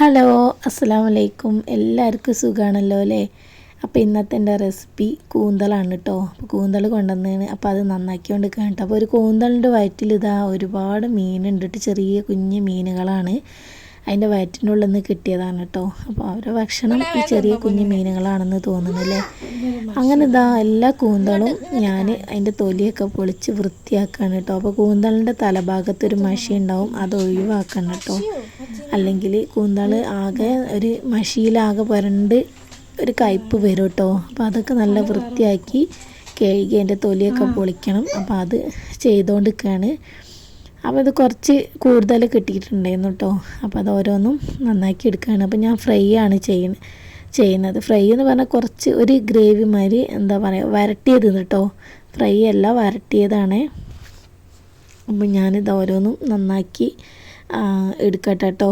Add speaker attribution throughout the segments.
Speaker 1: Hello അസ്സാം വലൈക്കും എല്ലാവർക്കും സുഖമാണല്ലോ അല്ലേ? അപ്പോൾ ഇന്നത്തെ എന്റെ റെസിപ്പി കൂന്തലാണ് കേട്ടോ അപ്പോൾ കൂന്തൽ കൊണ്ടുവന്നതാണ്. അപ്പോൾ അത് നന്നാക്കിക്കൊണ്ട് കേട്ടോ അപ്പോൾ ഒരു കൂന്തലിന്റെ വയറ്റിൽ ഇതാ ഒരുപാട് മീനുണ്ട് ചെറിയ കുഞ്ഞ് മീനുകളാണ്. അതിന്റെ വയറ്റിന്റെ ഉള്ളിൽ നിന്ന് കിട്ടിയതാണ് കേട്ടോ അപ്പോൾ അവരുടെ ഭക്ഷണം ഈ ചെറിയ കുഞ്ഞ് മീനുകളാണെന്ന് തോന്നുന്നു തോന്നുന്നല്ലേ? അങ്ങനെ ഇതാ എല്ലാ കൂന്തളും ഞാൻ അതിന്റെ തൊലിയൊക്കെ പൊളിച്ച് വൃത്തിയാക്കാണ് കേട്ടോ അപ്പോൾ കൂന്തളിന്റെ തലഭാഗത്തൊരു മഷി ഉണ്ടാവും. അത് ഒഴിവാക്കണം കേട്ടോ അല്ലെങ്കിൽ കൂന്താൾ ആകെ ഒരു മഷിയിലാകെ പുരണ്ട് ഒരു കയ്പ്പ് വരും കേട്ടോ അപ്പോൾ അതൊക്കെ നല്ല വൃത്തിയാക്കി കഴുകി അതിന്റെ തൊലിയൊക്കെ പൊളിക്കണം. അപ്പോൾ അത് ചെയ്തുകൊണ്ടിരിക്കുകയാണ് അപ്പോൾ ഇത് കുറച്ച് കൂടുതൽ കിട്ടിയിട്ടുണ്ടായിരുന്നു കേട്ടോ അപ്പോൾ അത് ഓരോന്നും നന്നാക്കി എടുക്കുകയാണ് അപ്പോൾ ഞാൻ ഫ്രൈ ആണ് ചെയ്യുന്നത് ചെയ്യുന്നത്. ഫ്രൈ എന്ന് പറഞ്ഞാൽ കുറച്ച് ഒരു ഗ്രേവി മാതിരി എന്താ പറയുക വരട്ടിയത് കേട്ടോ ഫ്രൈ അല്ല വരട്ടിയതാണ്. അപ്പോൾ ഞാനിത് ഓരോന്നും നന്നാക്കി എടുക്കട്ടെ കേട്ടോ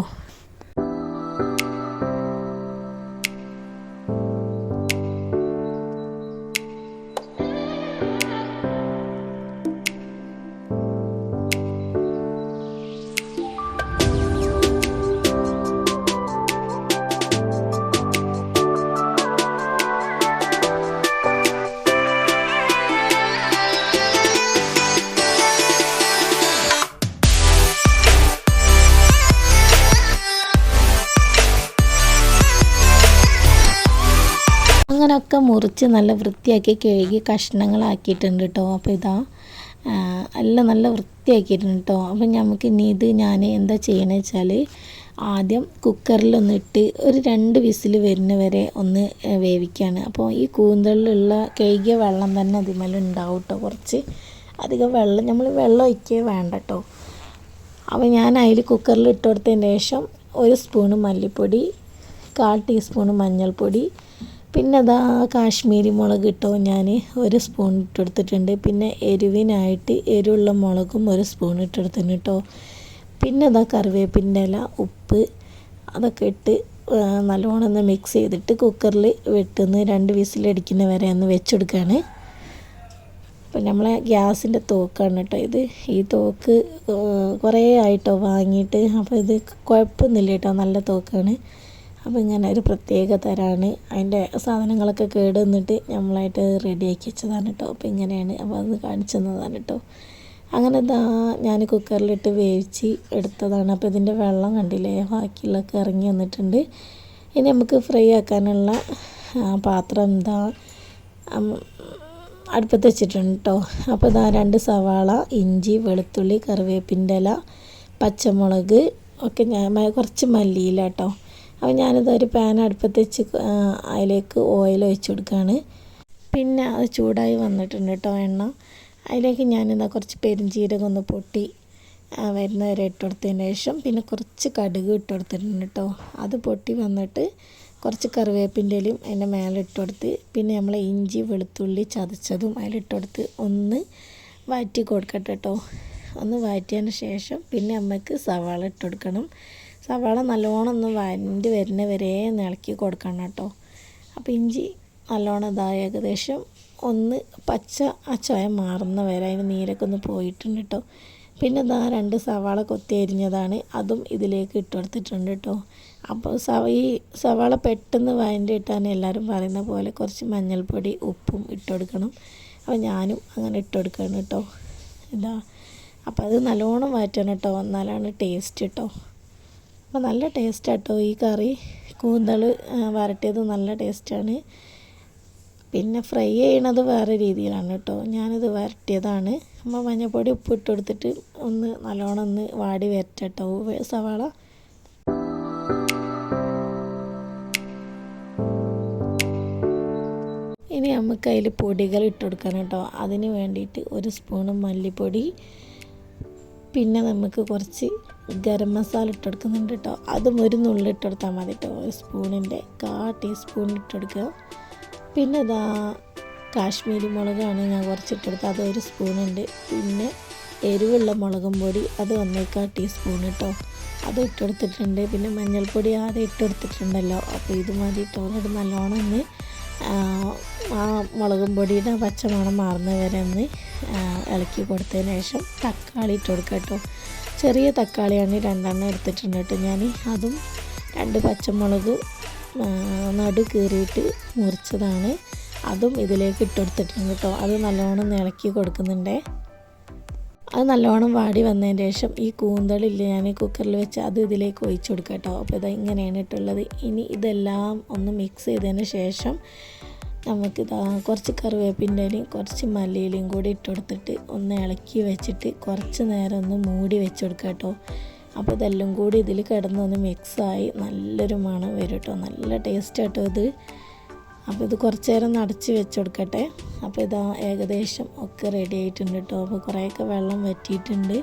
Speaker 1: അങ്ങനെയൊക്കെ മുറിച്ച് നല്ല വൃത്തിയാക്കി കഴുകി കഷ്ണങ്ങളാക്കിയിട്ടുണ്ട് കേട്ടോ അപ്പോൾ ഇതാ എല്ലാം നല്ല വൃത്തിയാക്കിയിട്ടുണ്ട് കേട്ടോ അപ്പം നമുക്ക് ഇനി ഇത് ഞാൻ എന്താ ചെയ്യണമെന്ന് വെച്ചാൽ ആദ്യം കുക്കറിലൊന്നിട്ട് ഒരു രണ്ട് വിസിൽ വരുന്ന വരെ ഒന്ന് വേവിക്കുകയാണ് അപ്പോൾ ഈ കൂന്തലിലുള്ള കഴുകിയ വെള്ളം തന്നെ അതിമേലെ ഉണ്ടാവും കേട്ടോ കുറച്ച് അധികം വെള്ളം നമ്മൾ വെള്ളം ഒഴിക്കുകയേ വേണ്ട കേട്ടോ അപ്പോൾ ഞാൻ അതിൽ കുക്കറിൽ ഇട്ട് കൊടുത്തതിന് ശേഷം ഒരു സ്പൂണ് മല്ലിപ്പൊടി കാൽ ടീസ്പൂണ് മഞ്ഞൾപ്പൊടി പിന്നെ അതാ കാശ്മീരി മുളക് ഇട്ടോ ഞാൻ ഒരു സ്പൂൺ ഇട്ടെടുത്തിട്ടുണ്ട്. പിന്നെ എരിവിനായിട്ട് എരിവുള്ള മുളകും ഒരു സ്പൂൺ ഇട്ടെടുത്തിന് കേട്ടോ പിന്നെ അതാ കറിവേപ്പിന്റെ ഇല ഉപ്പ് അതൊക്കെ ഇട്ട് നല്ലോണം ഒന്ന് മിക്സ് ചെയ്തിട്ട് കുക്കറിൽ വെട്ടുന്ന രണ്ട് വിസിലടിക്കുന്ന വരെ ഒന്ന് വെച്ചെടുക്കുകയാണ് അപ്പം നമ്മളെ ഗ്യാസിന്റെ തോക്കാണ് കേട്ടോ ഇത്. ഈ തോക്ക് കുറേ ആയിട്ടോ വാങ്ങിയിട്ട് അപ്പോൾ ഇത് കുഴപ്പമൊന്നുമില്ല കേട്ടോ നല്ല തോക്കാണ്. അപ്പോൾ ഇങ്ങനെ ഒരു പ്രത്യേക തരമാണ് അതിന്റെ സാധനങ്ങളൊക്കെ കേട് വന്നിട്ട് നമ്മളായിട്ട് റെഡിയാക്കി വെച്ചതാണ് കേട്ടോ അപ്പോൾ ഇങ്ങനെയാണ് അപ്പോൾ അത് കാണിച്ചു തന്നതാണ് കേട്ടോ അങ്ങനെ ഇതാ ഞാൻ കുക്കറിലിട്ട് വേവിച്ച് എടുത്തതാണ്. അപ്പോൾ ഇതിന്റെ വെള്ളം കണ്ടില്ലേ? ബാക്കിയുള്ളൊക്കെ ഇറങ്ങി വന്നിട്ടുണ്ട്. ഇനി നമുക്ക് ഫ്രൈ ആക്കാനുള്ള പാത്രം എന്താ അടുപ്പത്ത് വെച്ചിട്ടുണ്ട് കേട്ടോ അപ്പോൾ ഇതാ രണ്ട് സവാള ഇഞ്ചി വെളുത്തുള്ളി കറിവേപ്പിന്റെ ഇല പച്ചമുളക് ഒക്കെ ഞാൻ കുറച്ച് മല്ലിയില കേട്ടോ അപ്പോൾ ഞാനിത് ഒരു പാൻ അടുപ്പത്ത് വെച്ച് അതിലേക്ക് ഓയിൽ ഒഴിച്ച് കൊടുക്കുകയാണ് പിന്നെ അത് ചൂടായി വന്നിട്ടുണ്ട് കേട്ടോ എണ്ണ. അതിലേക്ക് ഞാനിതാ കുറച്ച് പെരുംജീരകം ഒന്ന് പൊട്ടി വരുന്നവരെ വരുന്ന വരെ ഇട്ട് കൊടുത്തതിന് ശേഷം പിന്നെ കുറച്ച് കടുക് ഇട്ട് കൊടുത്തിട്ടുണ്ട് കേട്ടോ അത് പൊട്ടി വന്നിട്ട് കുറച്ച് കറിവേപ്പിന്റെ ഇലയും അതിന്റെ മേലെ ഇട്ട് കൊടുത്ത് പിന്നെ നമ്മൾ ഇഞ്ചി വെളുത്തുള്ളി ചതച്ചതും അതിലിട്ട് കൊടുത്ത് ഒന്ന് വഴറ്റി കൊടുക്കട്ടെ കേട്ടോ ഒന്ന് വഴറ്റിയതിന് ശേഷം പിന്നെ അമ്മയ്ക്ക് സവാള ഇട്ട് കൊടുക്കണം. സവാള നല്ലോണം ഒന്ന് വരണ്ട് വരുന്ന വരെ ഒന്ന് ഇളക്കി കൊടുക്കണം കേട്ടോ. അപ്പോൾ ഇഞ്ചി നല്ലോണം ഇതായി ഏകദേശം ഒന്ന് പച്ച ആ ചൊയ മാറുന്ന വരെ അതിന് നീരൊക്കെ ഒന്ന് പോയിട്ടുണ്ട് കേട്ടോ. പിന്നെ ഇതാ രണ്ട് സവാള കൊത്തി അരിഞ്ഞതാണ്. അതും ഇതിലേക്ക് ഇട്ട് കൊടുത്തിട്ടുണ്ട് കേട്ടോ. അപ്പോൾ സവ ഈ സവാള പെട്ടെന്ന് വഴണ്ടി ഇട്ടാൻ എല്ലാവരും പറയുന്ന പോലെ കുറച്ച് മഞ്ഞൾപ്പൊടി ഉപ്പും ഇട്ട് കൊടുക്കണം. അപ്പോൾ ഞാനും അങ്ങനെ ഇട്ട് കൊടുക്കണം കേട്ടോ. ഇതാ. അപ്പോൾ അത് നല്ലോണം വഴറ്റണം കേട്ടോ. എന്നാലാണ് ടേസ്റ്റ് കേട്ടോ. അപ്പോൾ നല്ല ടേസ്റ്റാട്ടോ ഈ കറി. കൂന്തൾ വരട്ടിയത് നല്ല ടേസ്റ്റാണ്. പിന്നെ ഫ്രൈ ചെയ്യണത് വേറെ രീതിയിലാണ് കേട്ടോ. ഞാനിത് വരട്ടിയതാണ്. നമ്മൾ മഞ്ഞപ്പൊടി ഉപ്പ് ഇട്ട് കൊടുത്തിട്ട് ഒന്ന് നല്ലോണം ഒന്ന് വാടി വരട്ടോ സവാള. ഇനി നമുക്ക് അതിൽ പൊടികൾ ഇട്ട് കൊടുക്കണം കേട്ടോ. അതിന് വേണ്ടിയിട്ട് ഒരു സ്പൂണ് മല്ലിപ്പൊടി. പിന്നെ നമുക്ക് കുറച്ച് ഗരം മസാല ഇട്ടെടുക്കുന്നുണ്ട് കേട്ടോ അതും ഒരു നുള്ളി ഇട്ടെടുത്താൽ മതി കേട്ടോ ഒരു സ്പൂണിന്റെ കാ ടീസ്പൂൺ ഇട്ടെടുക്കുക പിന്നെ ഇതാ കാശ്മീരി മുളകാണ് ഞാൻ കുറച്ച് ഇട്ട് അതൊരു അത് ഒരു സ്പൂണുണ്ട്. പിന്നെ എരിവുള്ള മുളകും പൊടി അത് ഒന്നേക്കാ ടീസ്പൂൺ കേട്ടോ അത് ഇട്ടെടുത്തിട്ടുണ്ട്. പിന്നെ മഞ്ഞൾപ്പൊടി ആദ്യം ഇട്ടെടുത്തിട്ടുണ്ടല്ലോ. അപ്പോൾ ഇത് മതി കേട്ടോ എന്നിട്ട് നല്ലോണം ഒന്ന് ആ, മുളകും പൊടിയുടെ പച്ചമണം മാറുന്ന വരെ ഒന്ന് ഇളക്കി കൊടുത്തതിന് ശേഷം തക്കാളി ഇട്ട് കൊടുക്കാം കേട്ടോ ചെറിയ തക്കാളിയാണ് രണ്ടെണ്ണം എടുത്തിട്ടുണ്ട് കേട്ടോ ഞാൻ. അതും രണ്ട് പച്ചമുളക് നടു കീറിയിട്ട് മുറിച്ചതാണ്. അതും ഇതിലേക്ക് ഇട്ടെടുത്തിട്ടുണ്ട് കേട്ടോ. അത് നല്ലോണം ഇളക്കി കൊടുക്കുന്നുണ്ടേ. അത് നല്ലോണം വാടി വന്നതിന് ശേഷം ഈ കൂന്തളില്ല ഞാൻ കുക്കറിൽ വെച്ച് അത് ഇതിലേക്ക് ഒഴിച്ചു കൊടുക്കാം കേട്ടോ. അപ്പോൾ ഇത് ഇങ്ങനെയാണ് ഇട്ടുള്ളത്. ഇനി ഇതെല്ലാം ഒന്ന് മിക്സ് ചെയ്തതിന് ശേഷം നമുക്കിതാ കുറച്ച് കറിവേപ്പിന്റെ ഇലയും കുറച്ച് മല്ലിയിലയും കൂടി ഇട്ട് കൊടുത്തിട്ട് ഒന്ന് ഇളക്കി വെച്ചിട്ട് കുറച്ച് നേരം ഒന്ന് മൂടി വെച്ച് കൊടുക്കുക കേട്ടോ. അപ്പോൾ ഇതെല്ലാം കൂടി ഇതിൽ കിടന്നൊന്ന് മിക്സായി നല്ലൊരു മണം വരും കേട്ടോ. നല്ല ടേസ്റ്റ് കേട്ടോ ഇത്. അപ്പോൾ ഇത് കുറച്ച് നേരം ഒന്ന് അടച്ച് വെച്ച് കൊടുക്കട്ടെ. അപ്പോൾ ഇതാ ഏകദേശം ഒക്കെ റെഡി ആയിട്ടുണ്ട് കേട്ടോ. അപ്പോൾ കുറേയൊക്കെ വെള്ളം വറ്റിയിട്ടുണ്ട്.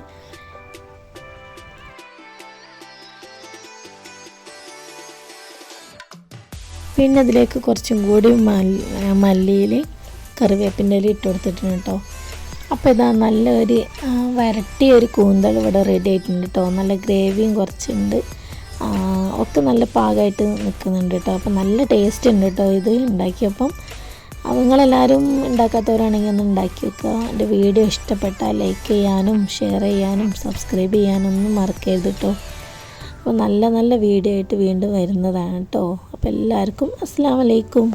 Speaker 1: പിന്നെ അതിലേക്ക് കുറച്ചും കൂടി മല്ലി മല്ലിയിൽ കറിവേപ്പിന്റെ ഇല ഇട്ട് കൊടുത്തിട്ടുണ്ട് കേട്ടോ. അപ്പോൾ ഇതാ നല്ലൊരു വരട്ടിയ ഒരു കൂന്തൽ ഇവിടെ റെഡി ആയിട്ടുണ്ട് കേട്ടോ. നല്ല ഗ്രേവിയും കുറച്ചുണ്ട്. ഒക്കെ നല്ല പാകമായിട്ട് നിൽക്കുന്നുണ്ട് കേട്ടോ. അപ്പോൾ നല്ല ടേസ്റ്റ് ഉണ്ട് കേട്ടോ ഇത് ഉണ്ടാക്കിയപ്പം. നിങ്ങളെല്ലാവരും ഉണ്ടാക്കാത്തവരാണെങ്കിൽ ഒന്ന് ഉണ്ടാക്കി വെക്കുക എന്റെ വീഡിയോ ഇഷ്ടപ്പെട്ടാൽ ലൈക്ക് ചെയ്യാനും ഷെയർ ചെയ്യാനും സബ്സ്ക്രൈബ് ചെയ്യാനും ഒന്നും മറക്കരുത് കേട്ടോ. അപ്പോൾ നല്ല നല്ല വീഡിയോ ആയിട്ട് വീണ്ടും വരുന്നതാണ് കേട്ടോ. അപ്പോൾ എല്ലാവർക്കും അസ്സാം വലൈക്കും